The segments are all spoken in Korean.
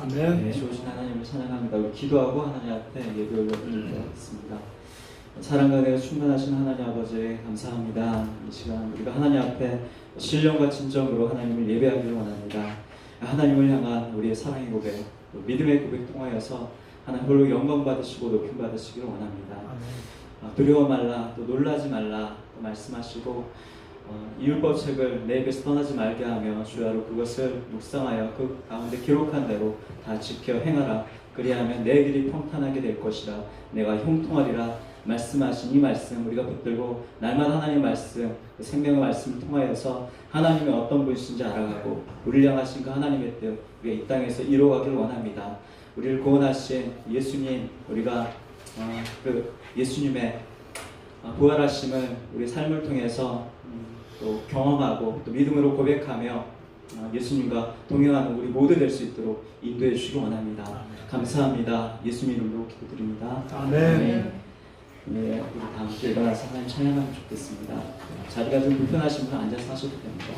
아멘. 네, 좋으신 하나님을 찬양합니다. 우리 기도하고 하나님 앞에 예배 올려드리겠습니다. 사랑과 내가 충만하신 하나님 아버지 감사합니다. 이 시간 우리가 하나님 앞에 신령과 진정으로 하나님을 예배하기를 원합니다. 하나님을 향한 우리의 사랑의 고백, 또 믿음의 고백 통하여서 하나님 홀로 영광 받으시고 높임 받으시기를 원합니다. 아멘. 어, 두려워 말라 또 놀라지 말라 또 말씀하시고 어, 이율법 책을 내 입에서 떠나지 말게 하며 주야로 그것을 묵상하여 그 가운데 기록한 대로 다 지켜 행하라. 그리하면 내 길이 평탄하게 될 것이라. 내가 형통하리라. 말씀하신 이 말씀 우리가 붙들고 날마다 하나님의 말씀 그 생명의 말씀을 통하여서 하나님의 어떤 분이신지 알아가고 우리를 향하신 그 하나님의 뜻 우리가 이 땅에서 이루어가길 원합니다. 우리를 구원하신 예수님 우리가 어, 그 예수님의 어, 부활하심을 우리 삶을 통해서 음, 또 경험하고 또 믿음으로 고백하며 어, 예수님과 동행하는 우리 모두 될 수 있도록 인도해 주시기 원합니다. 감사합니다. 예수님 이름으로 기도드립니다. 아멘. 네, 우리 다 함께 일어나서 하나님 찬양하면 좋겠습니다. 자리가 좀 불편하신 분 앉아서 하셔도 됩니다.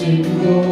가져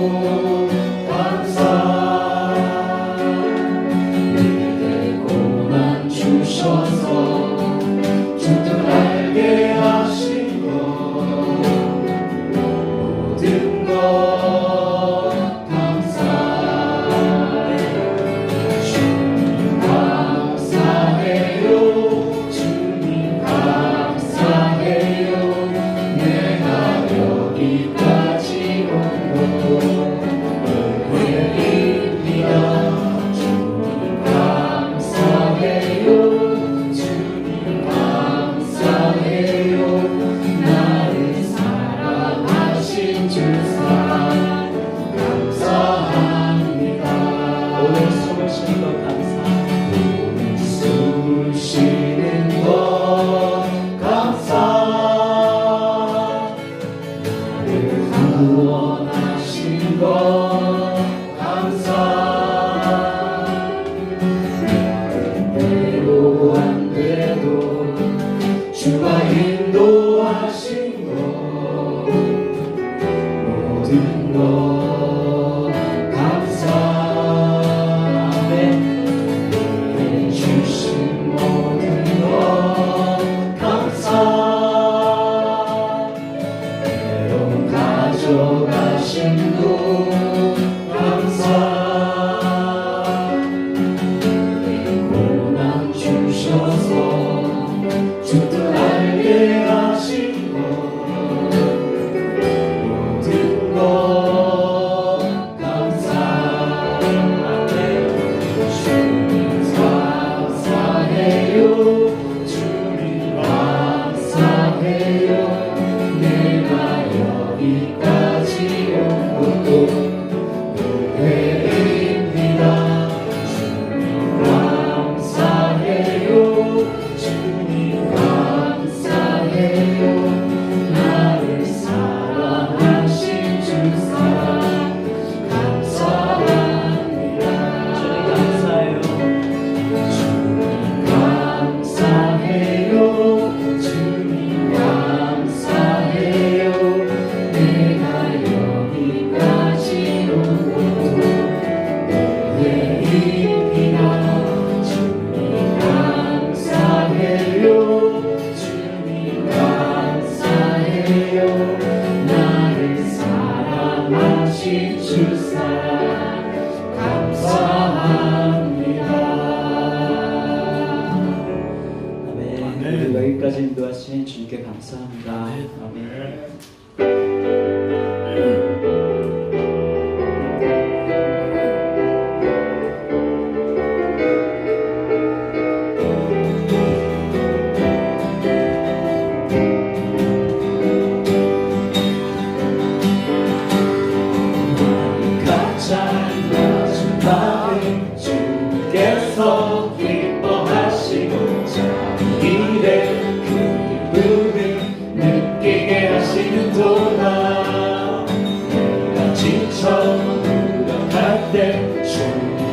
때 주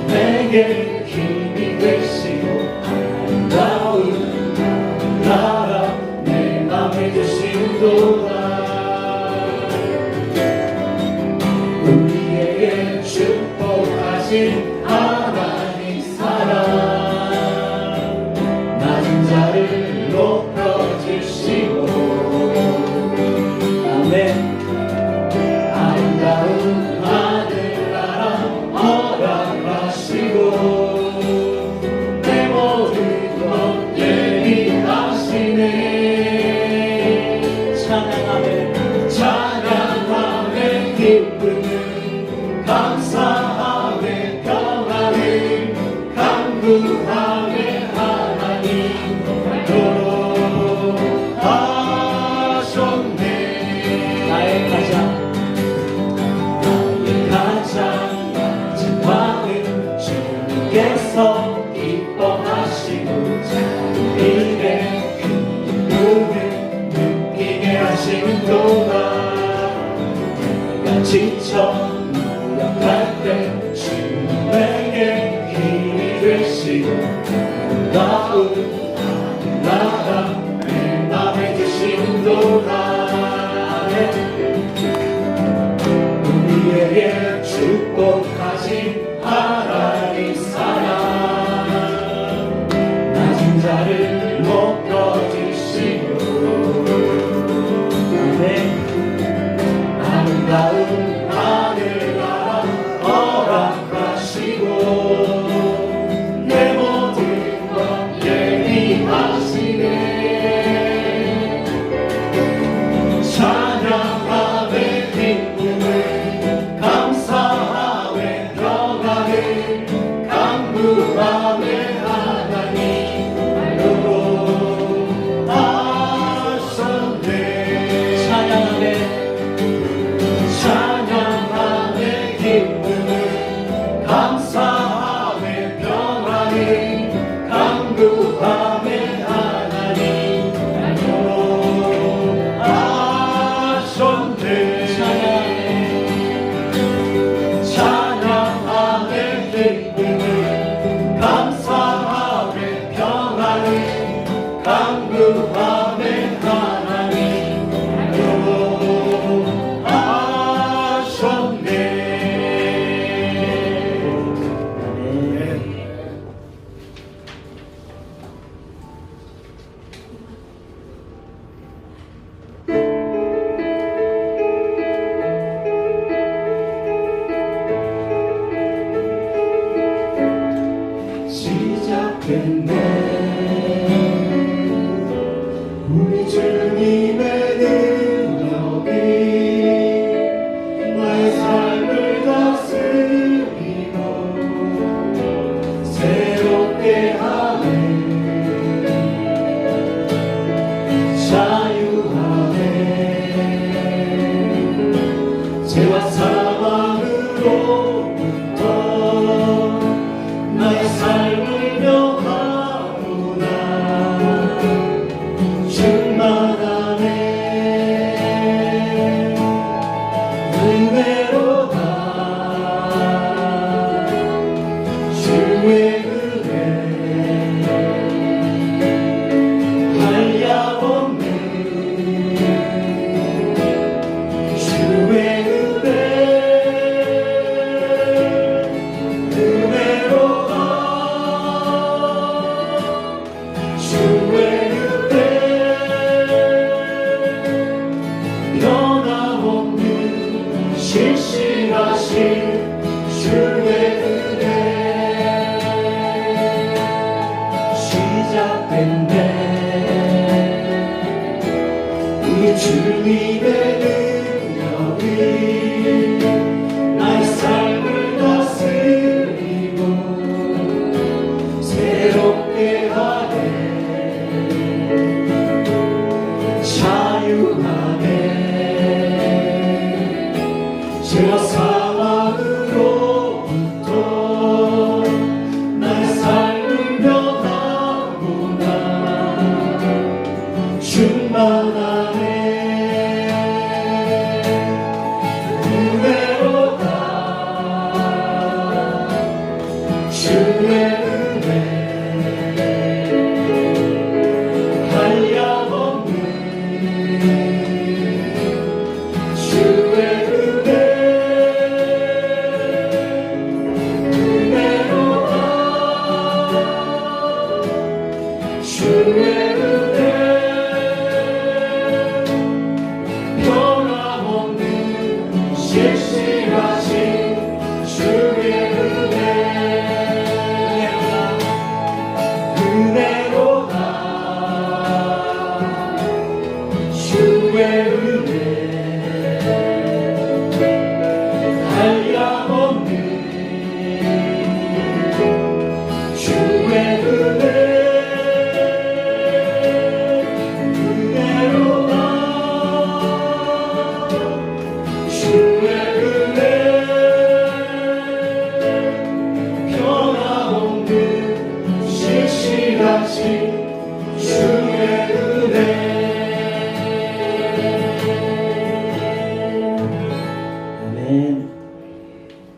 내게 서 Tua 않겠네 우리 주님의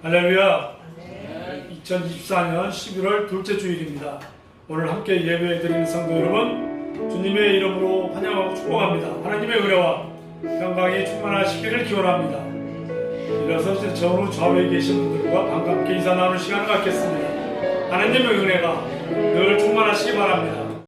할렐루야. 2024년 11월 둘째 주일입니다. 오늘 함께 예배해 드리는 성도 여러분, 주님의 이름으로 환영하고 축복합니다. 하나님의 은혜와 평강이 충만하시기를 기원합니다. 일어서 전후 좌우에 계신 분들과 반갑게 인사 나눌 시간을 갖겠습니다. 하나님의 은혜가 늘 충만하시기 바랍니다.